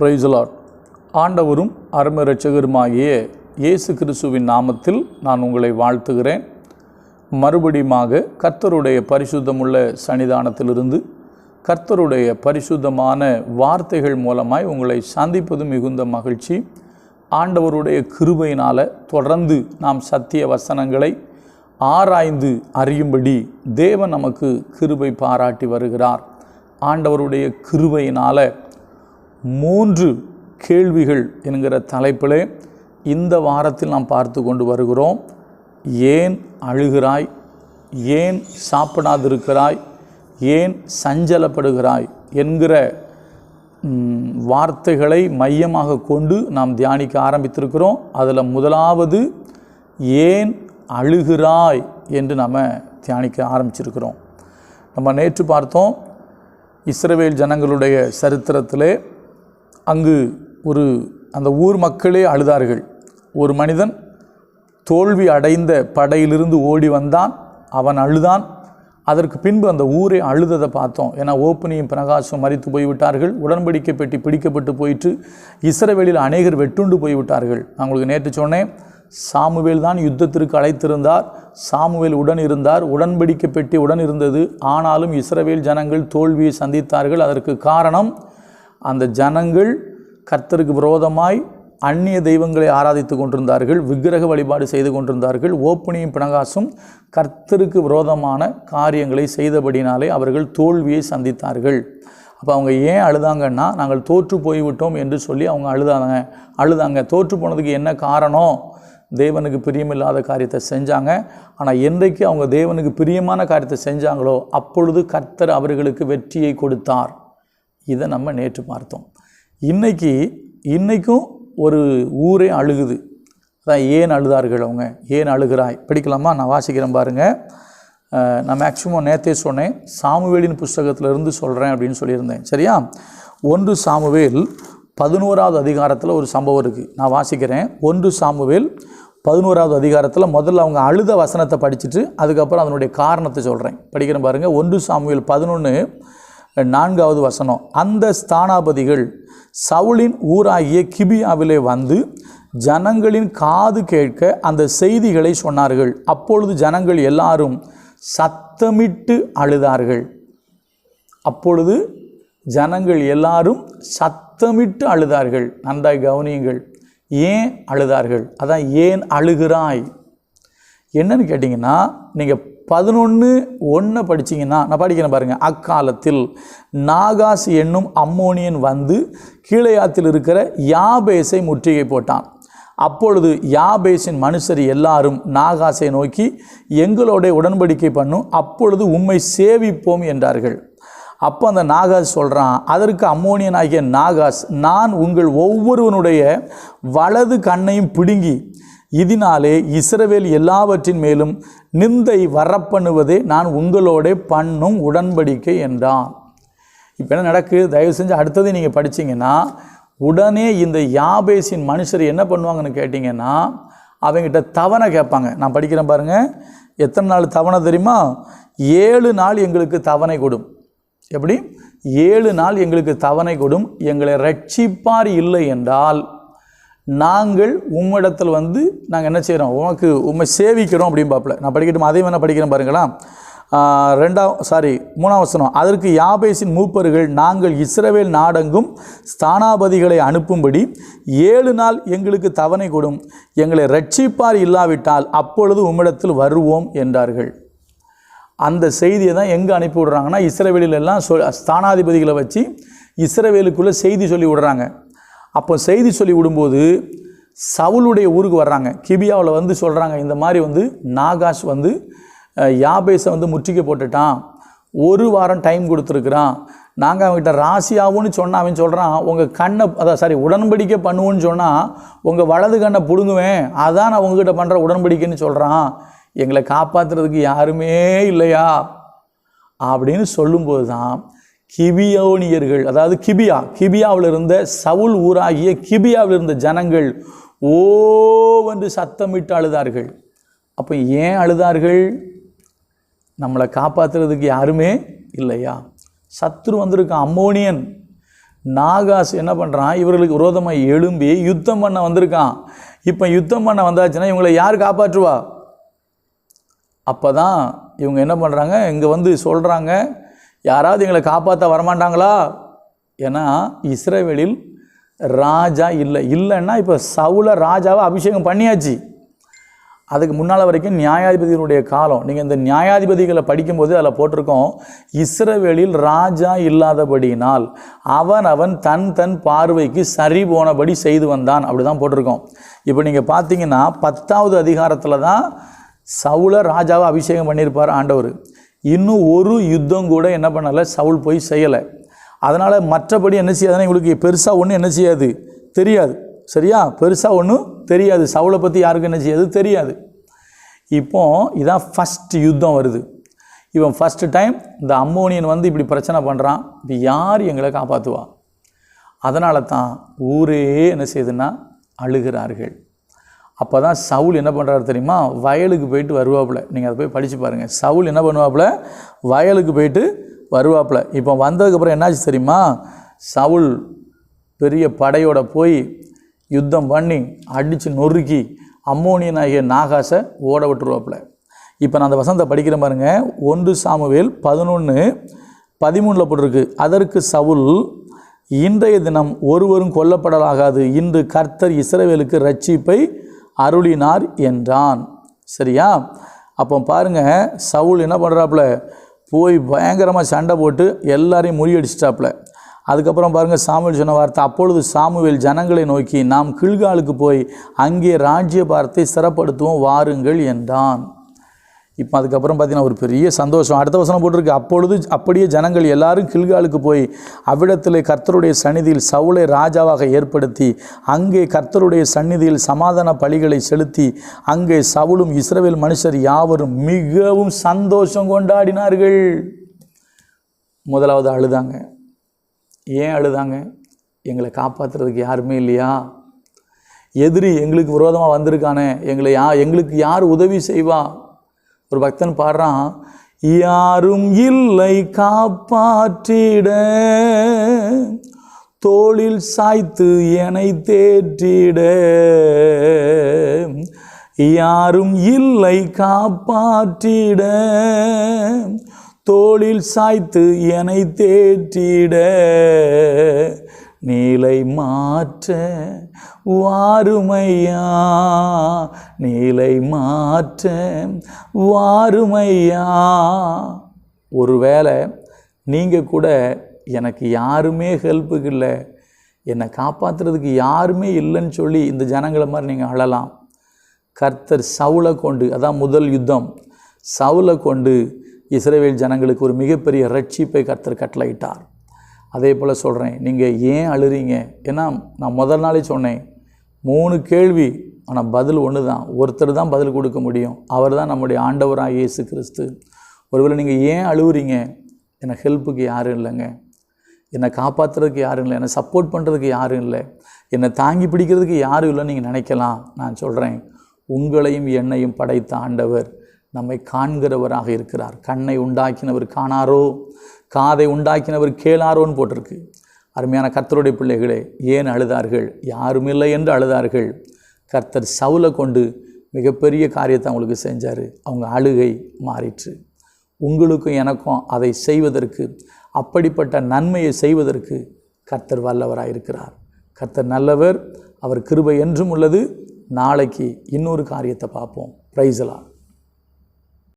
பிரைஸ்லாட் ஆண்டவரும் அருமரட்சகருமாகிய இயேசு கிறிஸ்துவின் நாமத்தில் நான் உங்களை வாழ்த்துகிறேன். மறுபடியுமாக கர்த்தருடைய பரிசுத்தமுள்ள சன்னிதானத்திலிருந்து கர்த்தருடைய பரிசுத்தமான வார்த்தைகள் மூலமாய் உங்களை சந்திப்பது மிகுந்த மகிழ்ச்சி. ஆண்டவருடைய கிருபையினால் தொடர்ந்து நாம் சத்திய வசனங்களை ஆராய்ந்து அறியும்படி தேவன் நமக்கு கிருபை பாராட்டி வருகிறார். ஆண்டவருடைய கிருபையினால் மூன்று கேள்விகள் என்கிற தலைப்பிலே இந்த வாரத்தில் நாம் பார்த்து கொண்டு வருகிறோம். ஏன் அழுகிறாய்? ஏன் சாப்பிடாதிருக்கிறாய்? ஏன் சஞ்சலப்படுகிறாய்? என்கிற வார்த்தைகளை மையமாக கொண்டு நாம் தியானிக்க ஆரம்பித்திருக்கிறோம். அதில் முதலாவது ஏன் அழுகிறாய் என்று நாம் தியானிக்க ஆரம்பிச்சிருக்கிறோம். நம்ம நேற்று பார்த்தோம் இஸ்ரவேல் ஜனங்களுடைய சரித்திரத்திலே அங்கு ஒரு அந்த ஊர் மக்களே அழுதார்கள். ஒரு மனிதன் தோல்வி அடைந்த படையிலிருந்து ஓடி வந்தான் அவன் அழுதான். அதற்கு பின்பு அந்த ஊரே அழுததை பார்த்தோம். ஏன்னா ஓப்பனியும் பிரகாசம் மறித்து போய்விட்டார்கள். உடன்படிக்கை பெட்டி பிடிக்கப்பட்டு போயிட்டு இஸ்ரவேலில் அநேகர் வெட்டுண்டு போய்விட்டார்கள். நான் உங்களுக்கு நேற்று சொன்னேன் சாமுவேல் தான் யுத்தத்திற்கு அழைத்திருந்தார். சாமுவேல் உடன் இருந்தார். உடன்படிக்கை பெட்டி உடன் இருந்தது. ஆனாலும் இஸ்ரவேல் ஜனங்கள் தோல்வியை சந்தித்தார்கள். அதற்கு காரணம் அந்த ஜனங்கள் கர்த்தருக்கு விரோதமாய் அந்நிய தெய்வங்களை ஆராதித்து கொண்டிருந்தார்கள் விக்கிரக வழிபாடு செய்து கொண்டிருந்தார்கள் ஓப்பனியும் பிணகாசும் கர்த்தருக்கு விரோதமான காரியங்களை செய்தபடினாலே அவர்கள் தோல்வியை சந்தித்தார்கள். அப்போ அவங்க ஏன் அழுதாங்கன்னா நாங்கள் தோற்று போய்விட்டோம் என்று சொல்லி அவங்க அழுதாங்க. அழுதாங்க. தோற்று போனதுக்கு என்ன காரணம்? தேவனுக்கு பிரியமில்லாத காரியத்தை செஞ்சாங்க. ஆனால் என்றைக்கு அவங்க தேவனுக்கு பிரியமான காரியத்தை செஞ்சாங்களோ அப்பொழுது கர்த்தர் அவர்களுக்கு வெற்றியை கொடுத்தார். இதை நம்ம நேற்று பார்த்தோம். இன்றைக்கி இன்றைக்கும் ஒரு ஊரே அழுகுது. அதான் ஏன் அழுதார்கள் அவங்க? ஏன் அழுகிறாய்? படிக்கலாமா? நான் வாசிக்கிறேன் பாருங்கள் நான் மேக்சிமம் நேத்தே சொன்னேன். சாமுவேலின் புஸ்தகத்திலிருந்து சொல்கிறேன் அப்படின்னு சொல்லியிருந்தேன். சரியா? ஒன்று சாமுவேல் பதினோராவது அதிகாரத்தில் ஒரு சம்பவம் இருக்குது நான் வாசிக்கிறேன். ஒன்று சாமுவேல் பதினோராவது அதிகாரத்தில் முதல்ல அவங்க அழுத வசனத்தை படிச்சுட்டு அதுக்கப்புறம் அதனுடைய காரணத்தை சொல்கிறேன் படிக்கிறேன் பாருங்கள் ஒன்று சாமுவேல் பதினொன்று நான்காவது வசனம் அந்த ஸ்தானாபதிகள் சவுலின் ஊராகிய கிபியாவிலே வந்து ஜனங்களின் காது கேட்க அந்த செய்திகளை சொன்னார்கள். அப்பொழுது ஜனங்கள் எல்லாரும் சத்தமிட்டு அழுதார்கள். அப்பொழுது ஜனங்கள் எல்லாரும் சத்தமிட்டு அழுதார்கள். நன்றாய் கவனியுங்கள். ஏன் அழுதார்கள்? அதான் ஏன் அழுகிறாய்? என்னன்னு கேட்டிங்கன்னா நீங்கள் பதினொன்று ஒன்று படிச்சீங்கன்னா நான் படிக்கிறேன் பாருங்கள் அக்காலத்தில் நாகாஸ் என்னும் அம்மோனியன் வந்து கீழையாத்தில் இருக்கிற யாபேஸை முற்றுகை போட்டான். அப்பொழுது யாபேஸின் மனுஷர் எல்லாரும் நாகாசை நோக்கி எங்களோட உடன்படிக்கை பண்ணும் அப்பொழுது உம்மை சேவிப்போம் என்றார்கள். அப்போ அந்த நாகாஸ் சொல்கிறான் அதற்கு அம்மோனியன் ஆகிய நாகாஸ் நான் உங்கள் ஒவ்வொருவனுடைய வலது கண்ணையும் பிடுங்கி இதனாலே இஸ்ரவேல் எல்லாவற்றின் மேலும் நிந்தை வரப்பண்ணுவதே நான் உங்களோட பண்ணும் உடன்படிக்கை என்றான். இப்போ என்ன நடக்குது? தயவு செஞ்சு அடுத்தது நீங்கள் படிச்சீங்கன்னா உடனே இந்த யாபேசின் மனுஷர் என்ன பண்ணுவாங்கன்னு கேட்டிங்கன்னா அவங்ககிட்ட தவணை கேட்பாங்க. நான் படிக்கிறேன் பாருங்கள் எத்தனை நாள் தவணை தெரியுமா? ஏழு நாள் எங்களுக்கு தவணை கொடும். எப்படி? ஏழு நாள் எங்களுக்கு தவணை கொடும். எங்களை ரட்சிப்பார் இல்லை என்றால் நாங்கள் உம்மிடத்தில் வந்து நாங்கள் என்ன செய்கிறோம் உனக்கு உண்மை சேவிக்கிறோம் அப்படின்னு பார்ப்பல நான் படிக்கட்டும்? அதையும் என்ன படிக்கிறேன் பாருங்களா ரெண்டாம் சாரி மூணாம் வசனம். அதற்கு யாபேசின் மூப்பர்கள் நாங்கள் இஸ்ரவேல் நாடெங்கும் ஸ்தானாபதிகளை அனுப்பும்படி ஏழு நாள் எங்களுக்கு தவணை கொடும். எங்களை ரட்சிப்பார் இல்லாவிட்டால் அப்பொழுது உம்மிடத்தில் வருவோம் என்றார்கள். அந்த செய்தியை தான் எங்கே அனுப்பி விடுறாங்கன்னா இஸ்ரவேலிலெல்லாம் சொ ஸ்தானாதிபதிகளை வச்சு இஸ்ரவேலுக்குள்ளே செய்தி சொல்லி விடுறாங்க. அப்போ செய்தி சொல்லி விடும்போது சவுளுடைய ஊருக்கு வர்றாங்க. கிபியாவில் வந்து சொல்கிறாங்க இந்த மாதிரி வந்து நாகாஷ் வந்து யாபேஸை வந்து முற்றுகை போட்டுட்டான். ஒரு வாரம் டைம் கொடுத்துருக்குறான். நாங்கள் அவங்ககிட்ட ராசியாவுன்னு சொன்னால் அவன் சொல்கிறான் உங்கள் கண்ணை அதான் சாரி உடன்படிக்கை பண்ணுவோன்னு சொன்னால் உங்கள் வலது கண்ணை பிடுங்குவேன். அதான் நான் உங்ககிட்ட பண்ணுற உடன்படிக்கைன்னு சொல்கிறான் எங்களை காப்பாற்றுறதுக்கு யாருமே இல்லையா? அப்படின்னு சொல்லும்போது தான் கிபியோனியர்கள் அதாவது கிபியா கிபியாவில் இருந்த சவுல் ஊராகிய கிபியாவில் இருந்த ஜனங்கள் ஓவென்று சத்தமிட்டு அழுதார்கள். அப்போ ஏன் அழுதார்கள்? நம்மளை காப்பாற்றுறதுக்கு யாருமே இல்லையா? சத்ரு வந்திருக்கான் அம்மோனியன். நாகாஸ் என்ன பண்ணுறான் இவர்களுக்கு விரோதமாக எழும்பி யுத்தம் பண்ண வந்திருக்கான். இப்போ யுத்தம் பண்ண வந்தாச்சுன்னா இவங்களை யார் காப்பாற்றுவா? அப்போ தான் இவங்க என்ன பண்ணுறாங்க இங்கே வந்து சொல்கிறாங்க யாராவது எங்களை காப்பாற்ற வரமாட்டாங்களா? ஏன்னா இஸ்ரேவேலில் ராஜா இல்லை. இல்லைன்னா இப்போ சவுல ராஜாவை அபிஷேகம் பண்ணியாச்சு. அதுக்கு முன்னால் வரைக்கும் நியாயாதிபதியினுடைய காலம். நீங்கள் இந்த நியாயாதிபதிகளை படிக்கும்போது அதில் போட்டிருக்கோம் இஸ்ரவேலில் ராஜா இல்லாதபடியினால் அவன் அவன் தன் தன் பார்வைக்கு சரி போனபடி செய்து வந்தான். அப்படி தான் போட்டிருக்கோம். இப்போ நீங்கள் பார்த்தீங்கன்னா பத்தாவது அதிகாரத்தில் தான் சவுல ராஜாவை அபிஷேகம் பண்ணியிருப்பார் ஆண்டவர். இன்னும் ஒரு யுத்தம் கூட என்ன பண்ணலை சவுல் போய் செய்யலை. அதனால் மற்றபடி என்ன செய்யாதுன்னா இவங்களுக்கு பெருசாக ஒன்றும் என்ன செய்யாது? தெரியாது. சரியா? பெருசாக ஒன்றும் தெரியாது. சவுளை பற்றி யாருக்கும் என்ன செய்யாது? தெரியாது. இப்போ இதான் ஃபஸ்ட் யுத்தம் வருது. இவன் ஃபஸ்ட்டு டைம் இந்த அம்மோனியன் வந்து இப்படி பிரச்சனை பண்ணுறான் இப்போ யார் எங்களை காப்பாற்றுவா அதனால தான் ஊரே என்ன செய்யுதுன்னா அழுகிறார்கள். அப்போ தான் சவுல் என்ன பண்ணுறாரு தெரியுமா? வயலுக்கு போயிட்டு வருவாப்புல. நீங்கள் அதை போய் படித்து பாருங்கள் சவுல் என்ன பண்ணுவாப்புல? வயலுக்கு போயிட்டு வருவாப்புல. இப்போ வந்ததுக்கப்புறம் என்னாச்சு தெரியுமா? சவுல் பெரிய படையோட போய் யுத்தம் பண்ணி அடித்து நொறுக்கி அம்மோனியன் ஆகிய நாகாசை ஓட விட்டுருவாப்புல. இப்போ நான் அந்த வசந்தை படிக்கிறேன் பாருங்க. ஒன்று சாமுவேல் பதினொன்று பதிமூணில் போட்டிருக்கு. அதற்கு சவுல் இன்றைய தினம் ஒருவரும் கொல்லப்படலாகாது. இன்று கர்த்தர் இஸ்ரவேலுக்கு ரட்சிப்பை அருளினார் என்றான். சரியா? அப்போ பாருங்க சவுல் என்ன பண்ணுறாப்புல போய் பயங்கரமாக சண்டை போட்டு எல்லாரையும் முறியடிச்சிட்டாப்புல அதுக்கப்புறம் பாருங்கள் சாமுவேல் சொன்ன வார்த்தை அப்பொழுது சாமுவேல் ஜனங்களை நோக்கி நாம் கிழ்காலுக்கு போய் அங்கே ராஜ்ய பாரத்தை சிறப்படுத்துவோம் வாருங்கள் என்றான். இப்போ அதுக்கப்புறம் பார்த்தீங்கன்னா ஒரு பெரிய சந்தோஷம். அடுத்த வசனம் போட்டிருக்கு அப்பொழுது அப்படியே ஜனங்கள் எல்லாரும் கில்காலுக்கு போய் அவ்விடத்தில் கர்த்தருடைய சந்நிதியில் சவுளை ராஜாவாக ஏற்படுத்தி அங்கே கர்த்தருடைய சந்நிதியில் சமாதான பலிகளை செலுத்தி அங்கே சவுளும் இஸ்ரவேல் மனுஷர் யாவரும் மிகவும் சந்தோஷம் கொண்டாடினார்கள். முதலாவது அழுதாங்க. ஏன் அழுதாங்க? எங்களை காப்பாற்றுறதுக்கு யாருமே இல்லையா? எதிரி எங்களுக்கு விரோதமாக வந்திருக்கானே. எங்களை யா எங்களுக்கு யார் உதவி செய்வா? ஒரு பக்தன் பாடுறான் யாரும் இல்லை காப்பாற்றிட தோளில் சாய்த்து என்னை தேற்றிட. யாரும் இல்லை காப்பாற்றிட தோளில் சாய்த்து என்னை தேற்றிட. நீலை மாற்ற வாருமையா? நீலை மாற்ற வாருமையா? ஒருவேளை நீங்கள் கூட எனக்கு யாருமே ஹெல்ப்புக்கு இல்லை என்னை காப்பாற்றுறதுக்கு யாருமே இல்லைன்னு சொல்லி இந்த ஜனங்களை மாதிரி நீங்கள் அழலாம். கர்த்தர் சவுளை கொண்டு அதான் முதல் யுத்தம் சவுளை கொண்டு இஸ்ரேவேல் ஜனங்களுக்கு ஒரு மிகப்பெரிய ரட்சிப்பை கர்த்தர் கட்டளையிட்டார். அதே போல் சொல்கிறேன் நீங்கள் ஏன் அழுறீங்க? ஏன்னா நான் முதல் நாளே சொன்னேன். மூணு கேள்வி ஆனால் பதில் ஒன்று தான் ஒருத்தர் தான் பதில் கொடுக்க முடியும். அவர் தான் நம்முடைய ஆண்டவராக இயேசு கிறிஸ்து. ஒருவேளை நீங்கள் ஏன் அழுவுறீங்க? என்னை ஹெல்ப்புக்கு யாரும் இல்லைங்க. என்னை காப்பாற்றுறதுக்கு யாரும் இல்லை. என்னை சப்போர்ட் பண்ணுறதுக்கு யாரும் இல்லை. என்னை தாங்கி பிடிக்கிறதுக்கு யாரும் இல்லைன்னு நீங்கள் நினைக்கலாம். நான் சொல்கிறேன் உங்களையும் என்னையும் படைத்த ஆண்டவர் நம்மை காண்கிறவராக இருக்கிறார். கண்ணை உண்டாக்கினவர் காணாரோ? காதை உண்டாக்கினவர் கேளாரோன்னு போட்டிருக்கு. அருமையான கர்த்தருடைய பிள்ளைகளே ஏன் அழுதார்கள்? யாரும் இல்லை என்று அழுதார்கள். கர்த்தர் சவுலை கொண்டு மிகப்பெரிய காரியத்தை அவங்களுக்கு செஞ்சார். அவங்க அழுகை மாறிற்று. உங்களுக்கும் எனக்கும் அதை செய்வதற்கு அப்படிப்பட்ட நன்மையை செய்வதற்கு கர்த்தர் வல்லவராக இருக்கிறார். கர்த்தர் நல்லவர் அவர் கிருபை என்றும் உள்ளது. நாளைக்கு இன்னொரு காரியத்தை பார்ப்போம். ப்ரைஸலாம்